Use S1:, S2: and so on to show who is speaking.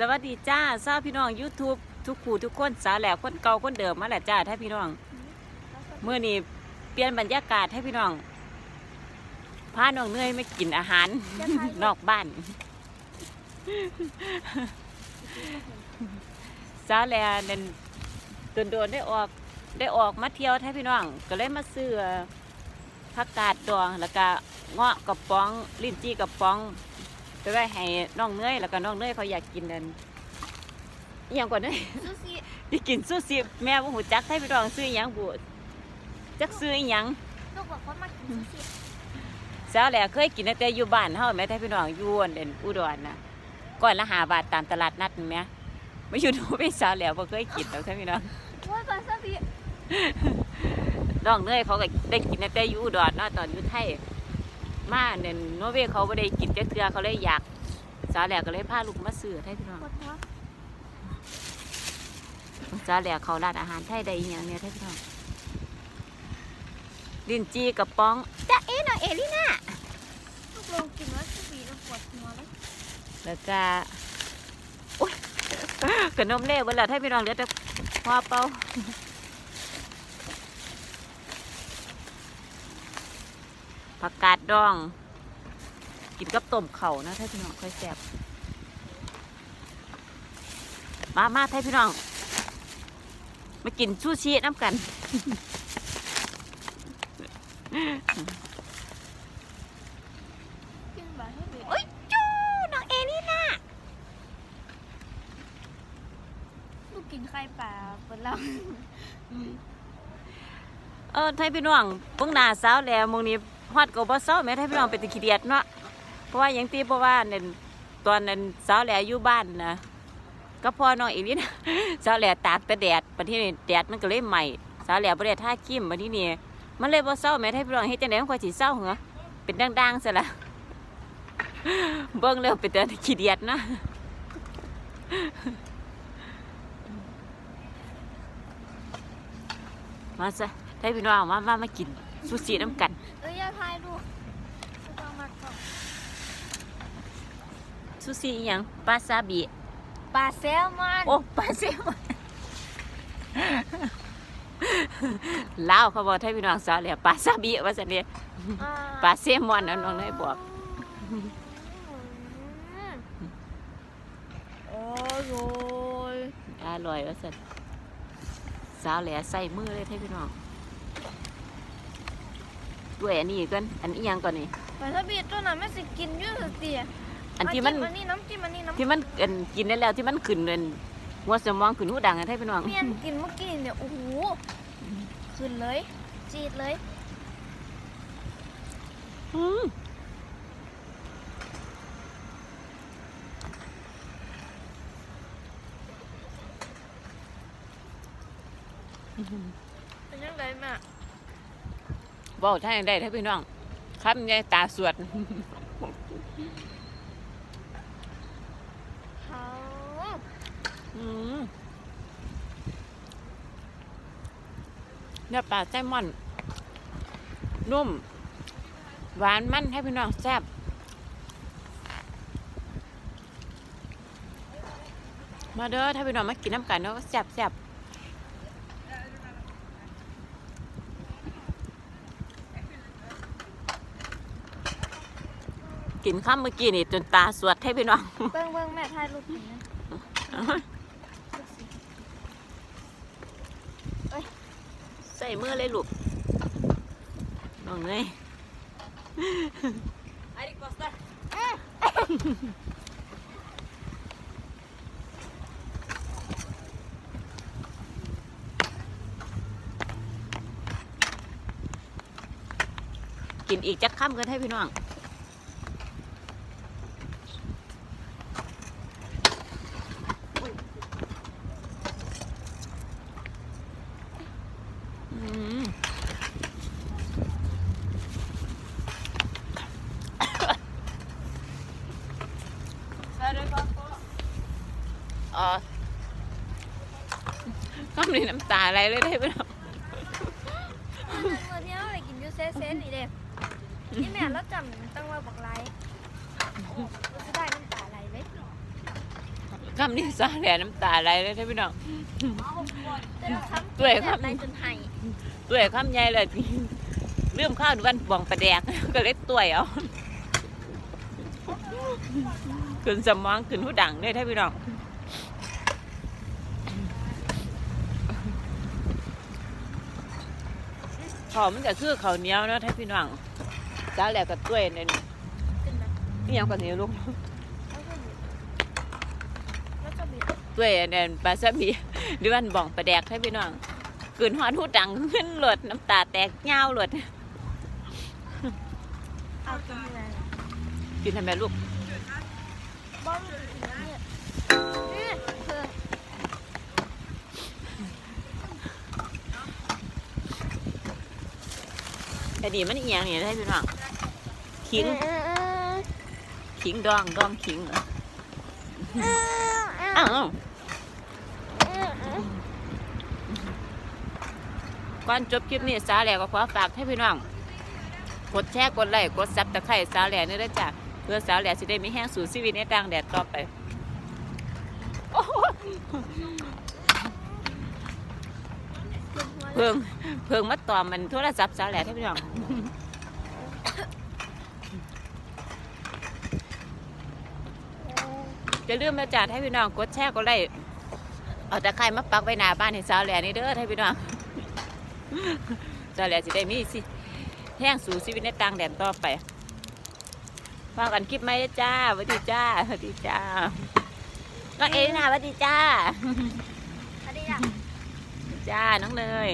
S1: สวัสดีจ้าทราบพี่น้อง YouTube ทุกคู่ทุกคนสาวแหลกคนเก่าคนเดิมมาแหละจ้าถ้าพี่น้องเมื่อนี้เปลี่ยนบรรยากาศให้พี่น้องพาน้องเนยไม่กินอาหาร นอกบ้านสาวแหลกนั่นโดนๆได้ออกได้ออกมาเที่ยวให้พี่น้อง ก็เลยมาซื้อผักกาดดองแล้วก็เงาะกระป๋องลิ้นจี้กระป๋อง ไปไว้ให้น้องเนยแล้วก็น้องเนยเขาอยากกินนั่นอหย่างก่อนเนย
S2: ซูชิ
S1: อยากกินซูชิแม่บ่หูจักให้พี่น้องซื้ออหยังบุจักซื้ออหยัง
S2: ลูกบอกว่ามากินซูชิ
S1: สาวแหละเคยกินตั้งแต่อยู่บ้านเฮาแม่ให้พี่น้องอยู่อันเด่นอุดรน่ะก่อนละหาบาทตามตลาดนัดนั่นแหม่ไม่อยู่ดูเป็นสาวแหล้วบ่เคยกินดอกท่านพี่น้อง
S2: ว่าปลาซาบิ
S1: น้องเนยเขาก็ได้กินตั้งแต่อยู่อุดรเนาะตอนอยู่ไทย มาเนี่ยโนเวย์เขาบ่ได้กินจักเทือเขาเลยอยาก สาแหลก็เลยพาลูกมาซื้อให้พี่น้อง
S2: ปวดท้อง
S1: จ้าแหลกเขาร้านอาหารไทยได้อีหยังเนี่ยท่านพี่น้องดินจีกับป้องจ้าเอ๋น้องเอลิน่า
S2: ลูกลงกินว่าซูชิแล้วปวดหัวเลย
S1: แล้วก็โอ๊ยขนมเล่เวลาให้พี่น้องเหลือแต่หัวเป่า ผักกาดดอง กินกับต้มเข่านะท่านพี่น้องค่อยแซ่บมามาท่านพี่น้อง มากินซูชิน้ำกัน
S2: กินแบบให้เด็ก
S1: โอ้ยจูน้องเอลิน่า
S2: ลูกกินไข่ปลาเปิดเรา
S1: เออไทยพี่น้องเพิ่งหนาสาวแล้วมงนี้ ฮอดก็บ่เศร้าแม่ไทยพี่น้องเป็นตะขี้เดียดเนาะเพราะว่ายังตีเพราะว่านั่นตอนนั้นสาวแหล่อยู่บ้านนะก็พอน้องอีลินสาวแหล่ตากแต่แดดบัดนี้แดดมันก็เลยไหม้สาวแหล่บ่ได้ท่าครีมบัดนี้นี่มันเลยบ่เศร้าแม่ไทยพี่น้องเฮ็ดจังได๋มันค่อยสิเศร้าเหรอเป็นดังๆซะละเบิ่งแล้วเป็นต่ขี้เดียดนะมาซะไทยพี่น้องมามามากินซูชิน้ำกัน
S2: เอ้ยอย่าทายลูกลูกต้องมาก่อน
S1: ซูชิอหยังปลาซาบิ
S2: ปลาแซลมอน
S1: โอ้ปลาเซลมอนลาวเขาบอกไทยพี่น้องสาวเลยปลาซาบิว่าสันเดีย
S2: อ่า
S1: ปลาเซลมอนนะน้องเนยบอก
S2: อืมโอ้โย
S1: อร่อยว่าสันสาวแหล่ใส่มือเลยไทยพี่น้องด้วยอันนี้กันอันนี้ยังก่อนนี่
S2: ปลาซาบิตัวนั้นไม่สิกินอยืดสติ
S1: อั นที่มัน
S2: อันนี้น้ำจิ้มอันนี้น้ำ
S1: ที่มันอันกินได้แล้วที่มันขึ้นเป็นหัวสมองขึ้นหูดังอะไทยพี่น้อง
S2: เมียนกินเมื่อกี้เนี่ยโอ้โหขึ้นเลย จีดเลย
S1: อืม
S2: เป็นยังไงแม่
S1: บอกท่านได้ไทยพี่น้องครับยายตาสวด
S2: เขา
S1: อืม เนื้อปลาแซลมอน นุ่ม หวานมันให้พี่น้องแซ่บมาเด้อถ้าพี่น้องมากินน้ำกันเนาะแซ่บแซ่บกินข้ามเมื่อกี้นี่จนตาสวดให้พี่น้อง
S2: เบิ้งเบิ้งแม่ถ่ายรูปกินนะ
S1: ส่มือเลยลูกน้องเนยกินอีกจักคำกันให้พี่น้อง อืม อ๋อก็มีน้ำตาอะไรเลยได้ไหมเนาะ
S2: เมื่อที่เราไปกินอยูเซเซนนี่เด้นี่แม่เราจำตั้งว่าบอกไรเราจะได้น้ำตาไหลเลย
S1: คำนี้สาแหล่น้ำตาไหลเลยท่านพี่น้อง
S2: แต่เราคำ
S1: ด้วยครับ
S2: อะไรจนไห้
S1: ตัวคำใหญ่เลยเริ่มข้าววันบองประแดกก็เลยตัวเอา ขึ้นสมองขึ้นหูดังเลยท่านพี่น้องขอมันก็คือข้าวเหนียวเนาะท่านพี่น้องจ้าแหลกกับตัวเนี่ย
S2: เป็นแบบ
S1: นี่ยังกันนี้ลูก
S2: แล้วก็บิด
S1: ด้วยอันนั้นปลาซาบีหรือวันบ่องประแดกให้พี่น้องกลืนหอนหูดังขึ้นหลดน้ำตาแตกเงาวหลด
S2: เอากินอะไร
S1: กินทำไมลูก แต่ดีมันอีหยังนี่ให้พี่น้องขิงขิงดองดองขิงเหรออ้าวก่อนจบคลิปนี้สาแหลกก็ขอฝากให้พี่น้อง กดแชร์กดไลค์กดซับตะไคร้สาแหลนี่ด้วยจ้ะ เพื่อสาแหลสิได้มีแห้งสู่ชีวิตในต่างแดดต่อไปโอ้โหเพิ่งเพิ่งมาตอมมันโทรศัพท์สาแหล่ให้พี่น้องจะลืมมาจัดให้พี่น้องกดแชร์กดไลค์เอาตะไคร้มาปักไว้หน้าบ้านให้สาวแหล่นี่เด้อให้พี่น้องสาวแหล่สิได้มีสิแห้งสู่ชีวิตในต่างแดนต่อไป ฟังกันคลิปไหมจ้าสวัสดีจ้าสวัสดีจ้าน้องเอลินาสวัสดีจ้า
S2: อันนี้อะ
S1: จ้าน้องเนย